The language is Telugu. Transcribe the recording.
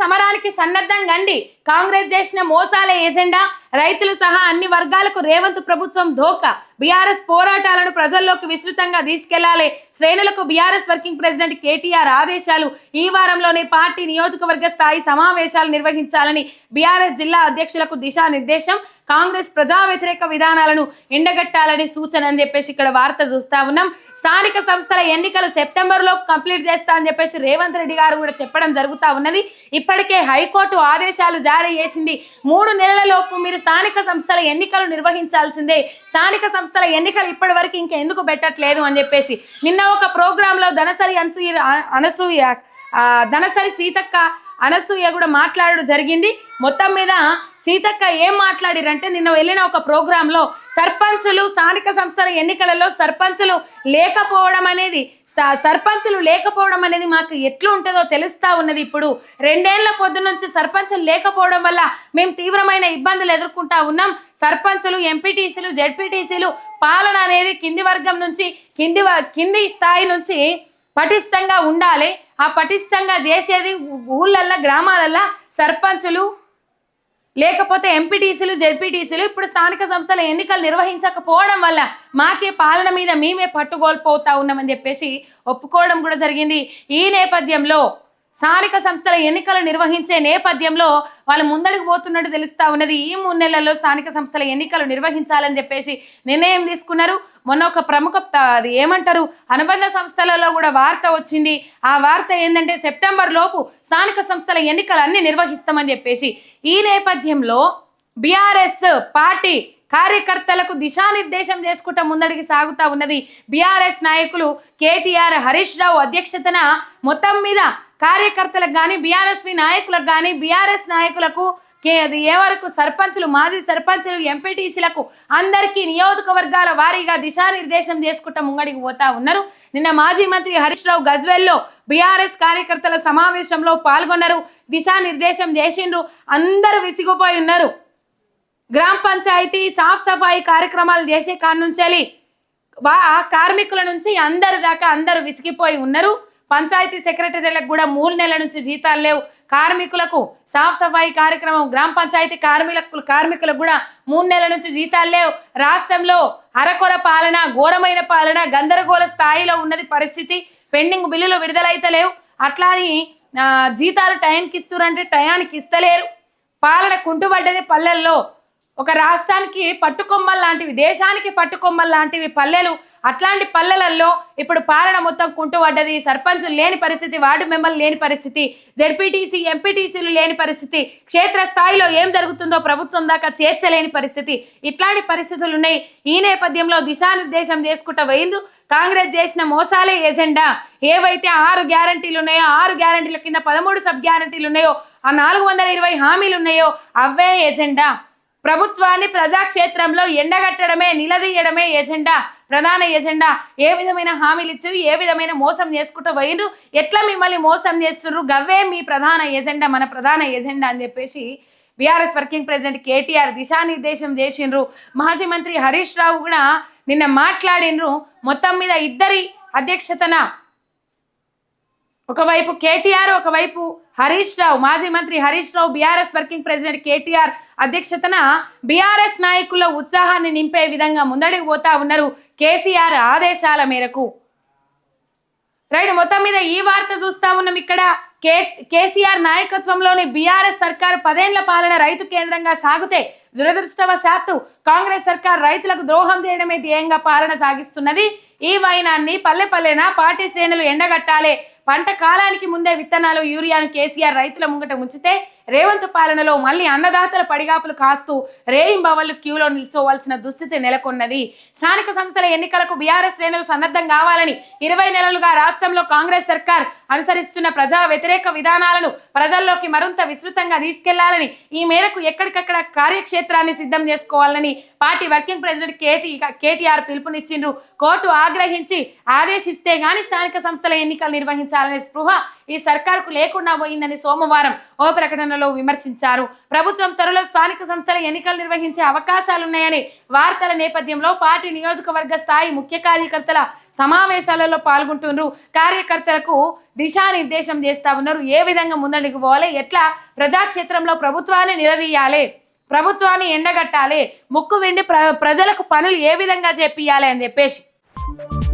సమరానికి సన్నద్ధం గండి కాంగ్రెస్ చేసిన మోసాల ఎజెండా. రైతులు సహా అన్ని వర్గాలకు రేవంత్ ప్రభుత్వం ధోకా. బీఆర్ఎస్ పోరాటాలను ప్రజల్లోకి విస్తృతంగా తీసుకెళ్ళాలి. శ్రేణులకు బీఆర్ఎస్ వర్కింగ్ ప్రెసిడెంట్ కేటీఆర్ ఆదేశాలు. ఈ వారంలోనే పార్టీ నియోజకవర్గ స్థాయి సమావేశాలు నిర్వహించాలని బీఆర్ఎస్ జిల్లా అధ్యక్షులకు దిశానిర్దేశం. కాంగ్రెస్ ప్రజా వ్యతిరేక విధానాలను ఎండగట్టాలని సూచన అని చెప్పేసి ఇక్కడ వార్త చూస్తా ఉన్నాం. స్థానిక సంస్థల ఎన్నికలు సెప్టెంబర్లో కంప్లీట్ చేస్తా అని చెప్పేసి రేవంత్ రెడ్డి గారు కూడా చెప్పడం జరుగుతా ఉన్నది. ఇప్పటికే హైకోర్టు ఆదేశాలు జారీ చేసింది. మూడు నెలలలోపు మీరు స్థానిక సంస్థల ఎన్నికలు నిర్వహించాల్సిందే. స్థానిక సంస్థల ఎన్నికలు ఇప్పటి వరకు ఇంకెందుకు పెట్టట్లేదు అని చెప్పేసి. నిన్న ఒక ప్రోగ్రామ్లో ధనసరి అనసూయ అనసూయ ధనసరి సీతక్క అనసూయ కూడా మాట్లాడడం జరిగింది. మొత్తం మీద సీతక్క ఏం మాట్లాడిరంటే నిన్న వెళ్ళిన ఒక ప్రోగ్రాంలో సర్పంచులు స్థానిక సంస్థల ఎన్నికలలో సర్పంచులు లేకపోవడం అనేది సర్పంచులు లేకపోవడం అనేది మాకు ఎట్లా ఉంటుందో తెలుస్తా ఉన్నది ఇప్పుడు. రెండేళ్ళ పొద్దు నుంచి సర్పంచులు లేకపోవడం వల్ల మేము తీవ్రమైన ఇబ్బందులు ఎదుర్కొంటా ఉన్నాం. సర్పంచులు ఎంపీటీసీలు జెడ్పీటీసీలు పాలన అనేది కింది వర్గం నుంచి కింది వ- కింది స్థాయి నుంచి పటిష్టంగా ఉండాలి. ఆ పటిష్టంగా చేసేది ఊళ్ళల్లో గ్రామాలల్లో సర్పంచులు లేకపోతే ఎంపీటీసీలు జెడ్పీటీసీలు ఇప్పుడు స్థానిక సంస్థల ఎన్నికలు నిర్వహించకపోవడం వల్ల మాకే పాలన మీద మేమే పట్టుకోల్పోతా ఉన్నామని చెప్పేసి ఒప్పుకోవడం కూడా జరిగింది. ఈ నేపథ్యంలో స్థానిక సంస్థల ఎన్నికలు నిర్వహించే నేపథ్యంలో వాళ్ళు ముందడుగు పోతున్నట్టు తెలుస్తా ఉన్నది. ఈ మూడు నెలల్లో స్థానిక సంస్థల ఎన్నికలు నిర్వహించాలని చెప్పేసి నిర్ణయం తీసుకున్నారు. మొన్న ఒక ప్రముఖ అది ఏమంటారు? అనుబంధ సంస్థలలో కూడా వార్త వచ్చింది. ఆ వార్త ఏంటంటే సెప్టెంబర్ లోపు స్థానిక సంస్థల ఎన్నికలు అన్ని నిర్వహిస్తామని చెప్పేసి. ఈ నేపథ్యంలో బీఆర్ఎస్ పార్టీ కార్యకర్తలకు దిశానిర్దేశం చేసుకుంటూ ముందడికి సాగుతా ఉన్నది. బీఆర్ఎస్ నాయకులు కేటీఆర్ హరీష్ రావు అధ్యక్షతన మొత్తం మీద కార్యకర్తలకు కానీ బీఆర్ఎస్వి నాయకులకు కానీ బీఆర్ఎస్ నాయకులకు కే ఏ వరకు సర్పంచులు మాజీ సర్పంచులు ఎంపీటీసీలకు అందరికీ నియోజకవర్గాల వారీగా దిశానిర్దేశం చేసుకుంటూ ముంగడికి పోతా ఉన్నారు. నిన్న మాజీ మంత్రి హరీష్ రావు గజ్వెల్లో బీఆర్ఎస్ కార్యకర్తల సమావేశంలో పాల్గొన్నారు. దిశానిర్దేశం చేసిండ్రు. అందరూ విసిగిపోయి ఉన్నారు. గ్రామ పంచాయతీ సాఫ్ సఫాయి కార్యక్రమాలు చేసే కాడ నుంచి కార్మికుల నుంచి అందరి దాకా అందరూ విసిగిపోయి ఉన్నారు. పంచాయతీ సెక్రటరీలకు కూడా మూడు నెలల నుంచి జీతాలు లేవు. కార్మికులకు సాఫ్ సఫాయి కార్యక్రమం గ్రామ పంచాయతీ కార్మికులకు కార్మికులకు కూడా మూడు నెలల నుంచి జీతాలు లేవు. రాష్ట్రంలో అరకొర పాలన ఘోరమైన పాలన గందరగోళ స్థాయిలో ఉన్నది పరిస్థితి. పెండింగ్ బిల్లులు విడుదలైతే లేవు. అట్లా అని జీతాలు టైంకి ఇస్తురంటే టయానికి ఇస్తలేరు. పాలన కుంటుపడ్డది పల్లెల్లో. ఒక రాష్ట్రానికి పట్టుకొమ్మలు లాంటివి దేశానికి పట్టుకొమ్మలు లాంటివి పల్లెలు అట్లాంటి పల్లెలలో ఇప్పుడు పాలన మొత్తం కుంటుపడ్డది. సర్పంచులు లేని పరిస్థితి వార్డు మెంబర్లు లేని పరిస్థితి జెడ్పీటీసీ ఎంపీటీసీలు లేని పరిస్థితి క్షేత్ర స్థాయిలో ఏం జరుగుతుందో ప్రభుత్వం దాకా చేర్చలేని పరిస్థితి. ఇట్లాంటి పరిస్థితులు ఉన్నాయి. ఈ నేపథ్యంలో దిశానిర్దేశం చేసుకుంటూ పోయిండ్రు. కాంగ్రెస్ చేసిన మోసాలే ఎజెండా. ఏవైతే ఆరు గ్యారంటీలు ఉన్నాయో ఆరు గ్యారంటీల కింద పదమూడు సబ్ గ్యారంటీలు ఉన్నాయో ఆ నాలుగు వందల ఇరవై హామీలు ఉన్నాయో అవే ఎజెండా. ప్రభుత్వాన్ని ప్రజాక్షేత్రంలో ఎండగట్టడమే నిలదీయడమే ఎజెండా ప్రధాన ఎజెండా. ఏ విధమైన హామీలు ఇచ్చారు ఏ విధమైన మోసం చేసుకుంటూ పోయినరు ఎట్లా మిమ్మల్ని మోసం చేస్తున్నారు గవ్వే మీ ప్రధాన ఎజెండా మన ప్రధాన ఎజెండా అని చెప్పేసి బీఆర్ఎస్ వర్కింగ్ ప్రెసిడెంట్ కేటీఆర్ దిశానిర్దేశం చేసిండ్రు. మాజీ మంత్రి హరీష్ రావు కూడా నిన్న మాట్లాడినరు మొత్తం మీద ఇద్దరి అధ్యక్షతన. ఒకవైపు కేటీఆర్ ఒకవైపు హరీష్ రావు మాజీ మంత్రి Harish Rao BRS working president KTR అధ్యక్షతన బీఆర్ఎస్ నాయకుల ఉత్సాహాన్ని నింపే విధంగా ముందడికి పోతా ఉన్నారు కేసీఆర్ ఆదేశాల మేరకు. రైట్ మొత్తం మీద ఈ వార్త చూస్తా ఉన్నాం ఇక్కడ. కే కేసీఆర్ నాయకత్వంలోని బీఆర్ఎస్ సర్కార్ పదేళ్ళ పాలన రైతు కేంద్రంగా సాగుతే దురదృష్టవశాత్తు కాంగ్రెస్ సర్కార్ రైతులకు ద్రోహం చేయడమే ధ్యేయంగా పాలన సాగిస్తున్నది. ఈ వైనాన్ని పల్లె పల్లెన పార్టీ శ్రేణులు ఎండగట్టాలే. పంట కాలానికి ముందే విత్తనాలు యూరియాను కేసీఆర్ రైతుల ముంగట ఉంచితే రేవంత్ పాలనలో మళ్ళీ అన్నదాతల పడిగాపులు కాస్తూ రేయింబవళ్ళు క్యూలో నిల్చోవాల్సిన దుస్థితి నెలకొన్నది. స్థానిక సంస్థల ఎన్నికలకు బీఆర్ఎస్ శ్రేణులు సన్నద్ధం కావాలని ఇరవై నెలలుగా రాష్ట్రంలో కాంగ్రెస్ సర్కార్ అనుసరిస్తున్న ప్రజా వ్యతిరేక విధానాలను ప్రజల్లోకి మరింత విస్తృతంగా తీసుకెళ్ళాలని ఈ మేరకు ఎక్కడికక్కడ కార్యక్షేత్రాన్ని సిద్ధం చేసుకోవాలని party working president KT KTR పిలుపునిచ్చిండ్రు. Court ఆగ్రహించి ఆదేశిస్తే గాని స్థానిక సంస్థల ఎన్నికలు నిర్వహించాలనే స్పృహ ఈ సర్కార్కు లేకుండా పోయిందని సోమవారం ఓ ప్రకటనలో విమర్శించారు. ప్రభుత్వం త్వరలో స్థానిక సంస్థల ఎన్నికలు నిర్వహించే అవకాశాలున్నాయని వార్తల నేపథ్యంలో పార్టీ నియోజకవర్గ స్థాయి ముఖ్య కార్యకర్తల సమావేశాలలో పాల్గొంటున్నారు కార్యకర్తలకు దిశానిర్దేశం చేస్తా ఉన్నారు. ఏ విధంగా ముందడుగు పోవాలి? ఎట్లా ప్రజాక్షేత్రంలో ప్రభుత్వాన్ని నిలదీయాలి? ప్రభుత్వాన్ని ఎండగట్టాలి? ముక్కు వెండి ప్ర ప్రజలకు పనులు ఏ విధంగా చేపియాలి అని చెప్పేసి you